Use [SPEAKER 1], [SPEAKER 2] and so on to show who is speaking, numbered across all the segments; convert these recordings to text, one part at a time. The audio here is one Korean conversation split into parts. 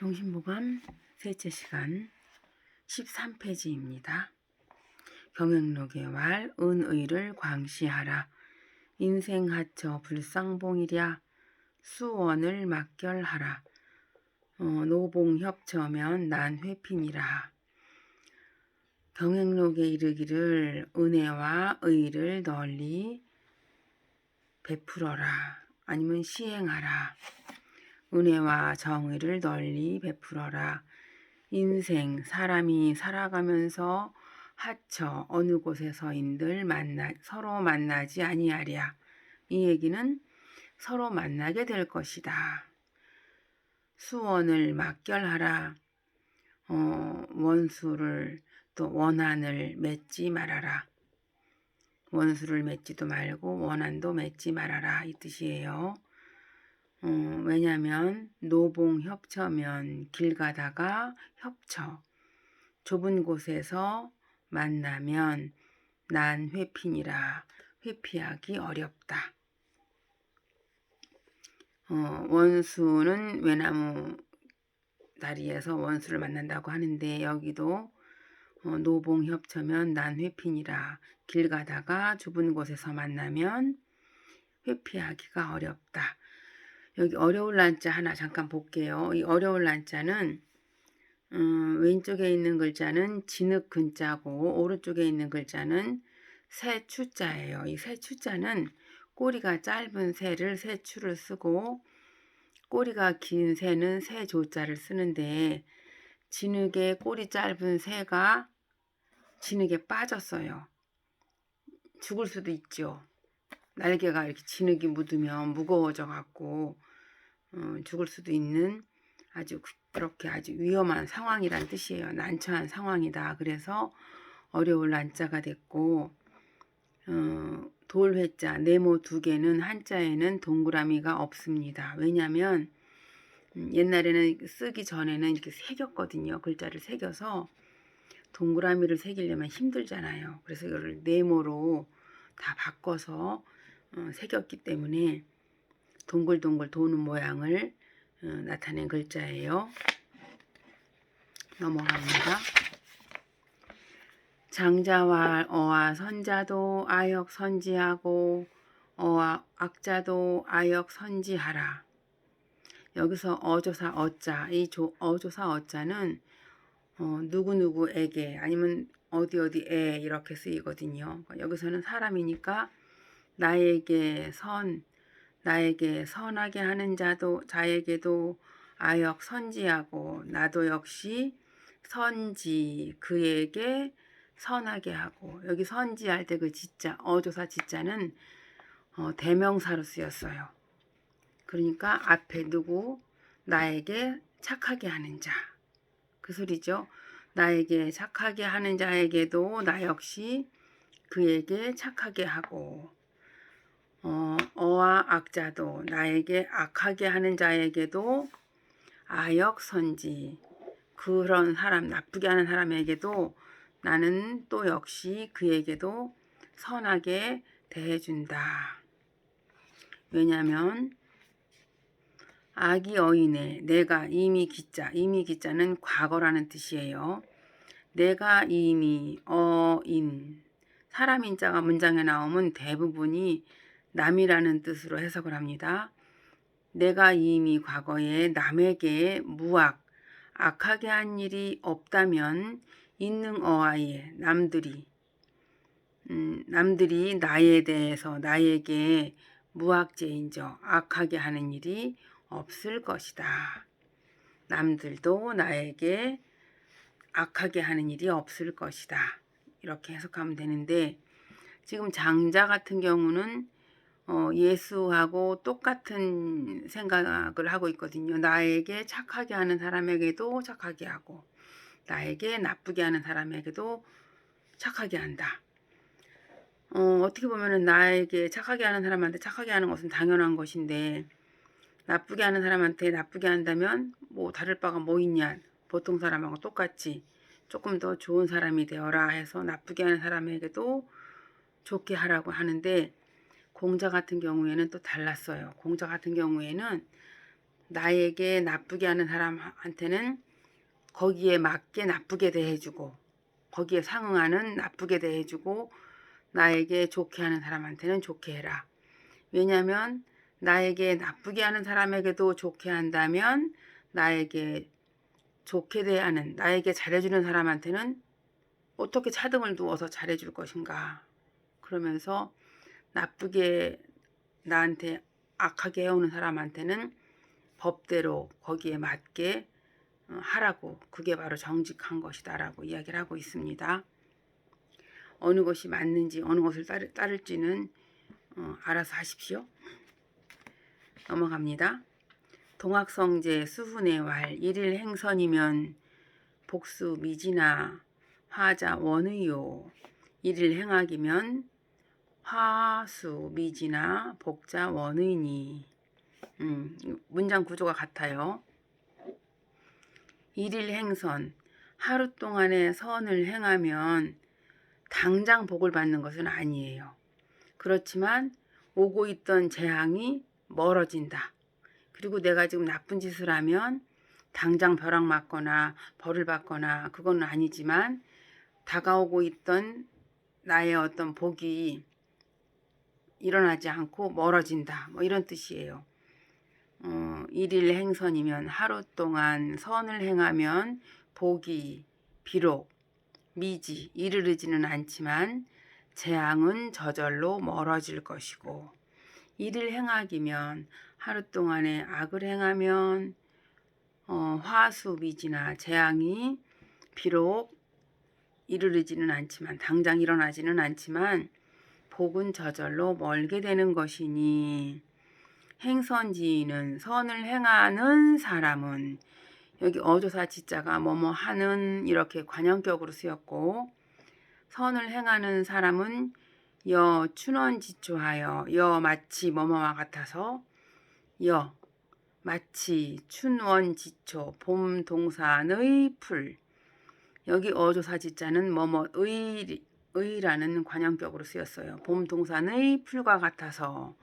[SPEAKER 1] 동심보감 셋째 시간 13페이지입니다. 경영록의 왈 은의를 광시하라. 인생하처 불상봉이랴. 수원을 막결하라. 어, 노봉협처면 난 회핀이라. 경행록에 이르기를 은혜와 의를 널리 베풀어라. 아니면 시행하라 은혜와 정의를 널리 베풀어라 인생 사람이 살아가면서 하처 어느 곳에서인들 만나 서로 만나지 아니하랴 이 얘기는 서로 만나게 될 것이다. 수원을 막결하라. 어, 원수를 또 원한을 맺지 말아라. 원수를 맺지도 말고 원한도 맺지 말아라 이 뜻이에요. 어, 왜냐하면 노봉 협처면 길 가다가 협처 좁은 곳에서 만나면 난 회핀이라 회피하기 어렵다. 어, 원수는 외나무 다리에서 원수를 만난다고 하는데 여기도 어, 노봉 협처면 난 회핀이라 길 가다가 좁은 곳에서 만나면 회피하기가 어렵다. 여기 어려울 난자 하나 잠깐 볼게요. 이 어려울 난자는 음, 왼쪽에 있는 글자는 진흙 근자고 오른쪽에 있는 글자는 새 추자예요. 이 새 추자는 꼬리가 짧은 새를 새 추를 쓰고 꼬리가 긴 새는 새 조자를 쓰는데 진흙에 꼬리 짧은 새가 진흙에 빠졌어요. 죽을 수도 있죠. 날개가 이렇게 진흙이 묻으면 무거워져 갖고 어, 죽을 수도 있는 아주 그렇게 아주 위험한 상황이란 뜻이에요. 난처한 상황이다. 그래서 어려울 난자가 됐고 어, 돌회자 네모 두 개는 한자에는 동그라미가 없습니다. 왜냐하면 음, 옛날에는 쓰기 전에는 이렇게 새겼거든요. 글자를 새겨서 동그라미를 새기려면 힘들잖아요. 그래서 이거를 네모로 다 바꿔서 어, 새겼기 때문에 동글동글 도는 모양을 어, 나타낸 글자예요. 넘어갑니다. 장자와 어와 선자도 아역 선지하고 어와 악자도 아역 선지하라. 여기서 어조사 어자 이 조, 어조사 어자는 어, 누구 누구에게 아니면 어디 어디에 이렇게 쓰이거든요. 여기서는 사람이니까 나에게 선 나에게 선하게 하는 자도 자에게도 아역 선지하고 나도 역시 선지 그에게 선하게 하고 여기 선지할 때 그 지자 어조사 지자는 어, 대명사로 쓰였어요. 그러니까 앞에 누구 나에게 착하게 하는 자 그 소리죠. 나에게 착하게 하는 자에게도 나 역시 그에게 착하게 하고 어, 어와 악자도 나에게 악하게 하는 자에게도 아역 선지 그런 사람 나쁘게 하는 사람에게도 나는 또 역시 그에게도 선하게 대해준다. 왜냐하면 악이 어이네 내가 이미 기자 이미 기자는 과거라는 뜻이에요. 내가 이미 어인 사람 인자가 문장에 나오면 대부분이 남이라는 뜻으로 해석을 합니다. 내가 이미 과거에 남에게 무악, 악하게 한 일이 없다면 있는 어아예 남들이 음, 남들이 나에 대해서 나에게 무악죄인저 악하게 하는 일이 없을 것이다. 남들도 나에게 악하게 하는 일이 없을 것이다. 이렇게 해석하면 되는데 지금 장자 같은 경우는 어, 예수하고 똑같은 생각을 하고 있거든요. 나에게 착하게 하는 사람에게도 착하게 하고 나에게 나쁘게 하는 사람에게도 착하게 한다. 어, 어떻게 보면은 나에게 착하게 하는 사람한테 착하게 하는 것은 당연한 것인데 나쁘게 하는 사람한테 나쁘게 한다면 뭐 다를 바가 뭐 있냐 보통 사람하고 똑같지 조금 더 좋은 사람이 되어라 해서 나쁘게 하는 사람에게도 좋게 하라고 하는데 공자 같은 경우에는 또 달랐어요. 공자 같은 경우에는 나에게 나쁘게 하는 사람한테는 거기에 맞게 나쁘게 대해주고 거기에 상응하는 나쁘게 대해주고 나에게 좋게 하는 사람한테는 좋게 해라. 왜냐하면 나에게 나쁘게 하는 사람에게도 좋게 한다면 나에게 좋게 대하는 나에게 잘해주는 사람한테는 어떻게 차등을 두어서 잘해줄 것인가. 그러면서 나쁘게 나한테 악하게 해오는 사람한테는 법대로 거기에 맞게 어, 하라고 그게 바로 정직한 것이다 라고 이야기를 하고 있습니다. 어느 것이 맞는지 어느 것을 따를, 따를지는 어, 알아서 하십시오. 넘어갑니다. 동학성제 수훈의 왈 일일 행선이면 복수 미지나 화자 원의요 일일 행학이면 화수 미지나 복자 원의니 음, 문장 구조가 같아요. 일일 행선 하루 동안의 선을 행하면 당장 복을 받는 것은 아니에요. 그렇지만 오고 있던 재앙이 멀어진다. 그리고 내가 지금 나쁜 짓을 하면 당장 벼락 맞거나 벌을 받거나 그건 아니지만 다가오고 있던 나의 어떤 복이 일어나지 않고 멀어진다. 뭐 이런 뜻이에요. 어, 일일 행선이면 하루 동안 선을 행하면 복이 비록 미지 이르르지는 않지만 재앙은 저절로 멀어질 것이고 일일 행악이면 하루 동안에 악을 행하면 어, 화수 미지나 재앙이 비록 이르르지는 않지만 당장 일어나지는 않지만 복은 저절로 멀게 되는 것이니 행선지는 선을 행하는 사람은 여기 어조사 지자가 뭐뭐 하는 이렇게 관형격으로 쓰였고 선을 행하는 사람은 여 춘원지초하여 여 마치 뭐뭐와 같아서 여 마치 춘원지초 봄 동산의 풀. 여기 어조사 지자는 뭐뭐의 의라는 관형격으로 쓰였어요. 봄 동산의 풀과 같아서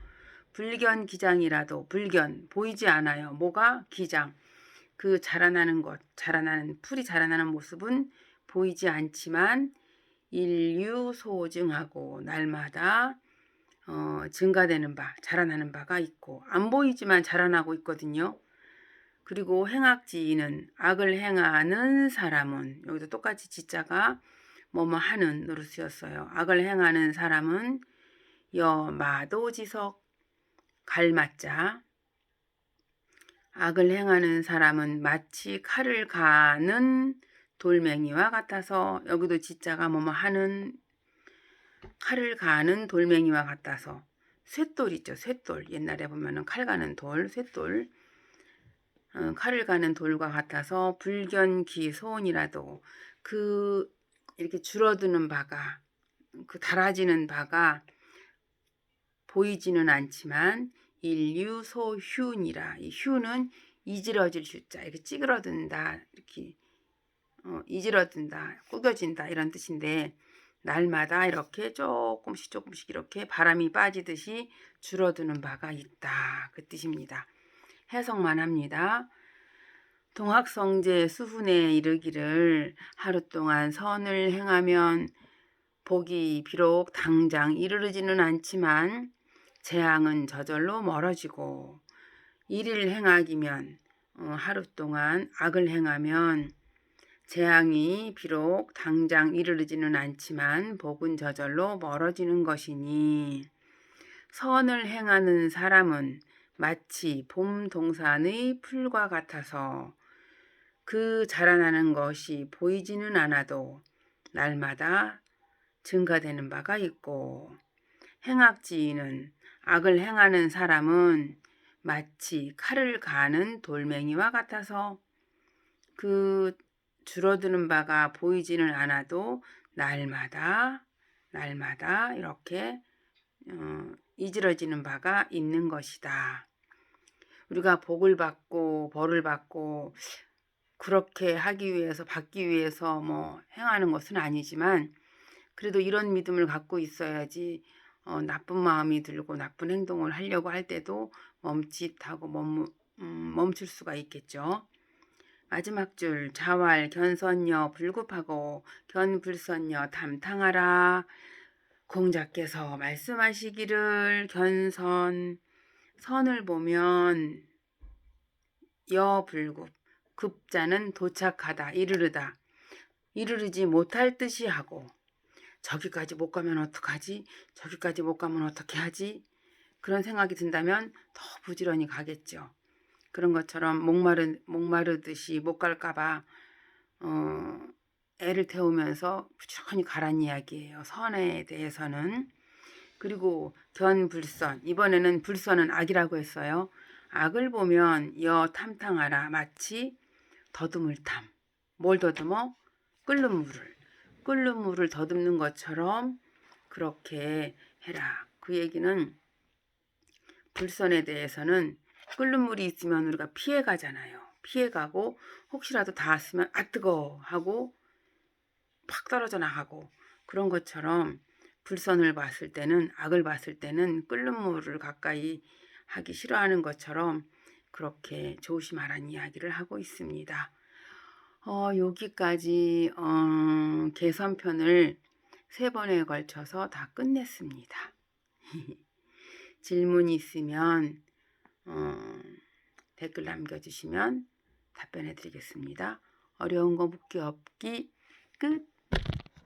[SPEAKER 1] 불견 기장이라도 불견 보이지 않아요. 뭐가 기장 그 자라나는 것 자라나는 풀이 자라나는 모습은 보이지 않지만 인류 소증하고 날마다 어, 증가되는 바 자라나는 바가 있고 안 보이지만 자라나고 있거든요. 그리고 행악지인은 악을 행하는 사람은 여기도 똑같이 지자가 뭐뭐 하는으로 쓰였어요. 악을 행하는 사람은 여마도지석 갈맞자. 악을 행하는 사람은 마치 칼을 가는 돌멩이와 같아서 여기도 지자가 뭐뭐 하는 칼을 가는 돌멩이와 같아서 쇠돌 있죠 쇠돌. 옛날에 보면은 칼 가는 돌 쇠돌. 어, 칼을 가는 돌과 같아서 불견기 소원이라도 그 이렇게 줄어드는 바가 그 달아지는 바가 보이지는 않지만 인류소휴니라. 이 휴는 이지러질 휴자. 이렇게 찌그러든다. 이렇게 어, 이지러든다. 꾸겨진다. 이런 뜻인데 날마다 이렇게 조금씩 조금씩 이렇게 바람이 빠지듯이 줄어드는 바가 있다. 그 뜻입니다. 해석만 합니다. 동학성제 수훈에 이르기를 하루 동안 선을 행하면 복이 비록 당장 이르르지는 않지만 재앙은 저절로 멀어지고 일일 행악이면 어, 하루 동안 악을 행하면 재앙이 비록 당장 이르르지는 않지만 복은 저절로 멀어지는 것이니 선을 행하는 사람은 마치 봄 동산의 풀과 같아서 그 자라나는 것이 보이지는 않아도 날마다 증가되는 바가 있고 행악지인은 악을 행하는 사람은 마치 칼을 가는 돌멩이와 같아서 그 줄어드는 바가 보이지는 않아도 날마다 날마다 이렇게 어, 이지러지는 바가 있는 것이다. 우리가 복을 받고 벌을 받고 그렇게 하기 위해서 받기 위해서 뭐 행하는 것은 아니지만 그래도 이런 믿음을 갖고 있어야지 어, 나쁜 마음이 들고 나쁜 행동을 하려고 할 때도 멈칫하고 멈, 음, 멈출 수가 있겠죠. 마지막 줄 자활 견선여 불급하고 견불선여 담탕하라 공자께서 말씀하시기를 견선 선을 보면 여불급 급자는 도착하다 이르르다 이르르지 못할 듯이 하고 저기까지 못 가면 어떡하지 저기까지 못 가면 어떻게 하지 그런 생각이 든다면 더 부지런히 가겠죠. 그런 것처럼 목마르, 목마르듯이 못 갈까봐 어, 애를 태우면서 부지런히 가란 이야기예요. 선에 대해서는. 그리고 견불선 이번에는 불선은 악이라고 했어요. 악을 보면 여 탐탕하라 마치 더듬을 탐. 뭘 더듬어? 끓는 물을. 끓는 물을 더듬는 것처럼 그렇게 해라. 그 얘기는 불선에 대해서는 끓는 물이 있으면 우리가 피해 가잖아요. 피해 가고 혹시라도 닿았으면 아 뜨거 하고 팍 떨어져 나가고 그런 것처럼 불선을 봤을 때는 악을 봤을 때는 끓는 물을 가까이 하기 싫어하는 것처럼 그렇게 조심하라는 이야기를 하고 있습니다. 어, 여기까지 어, 개선편을 세 번에 걸쳐서 다 끝냈습니다. 질문이 있으면 어, 댓글 남겨주시면 답변해 드리겠습니다. 어려운 거 묻기 없기 끝.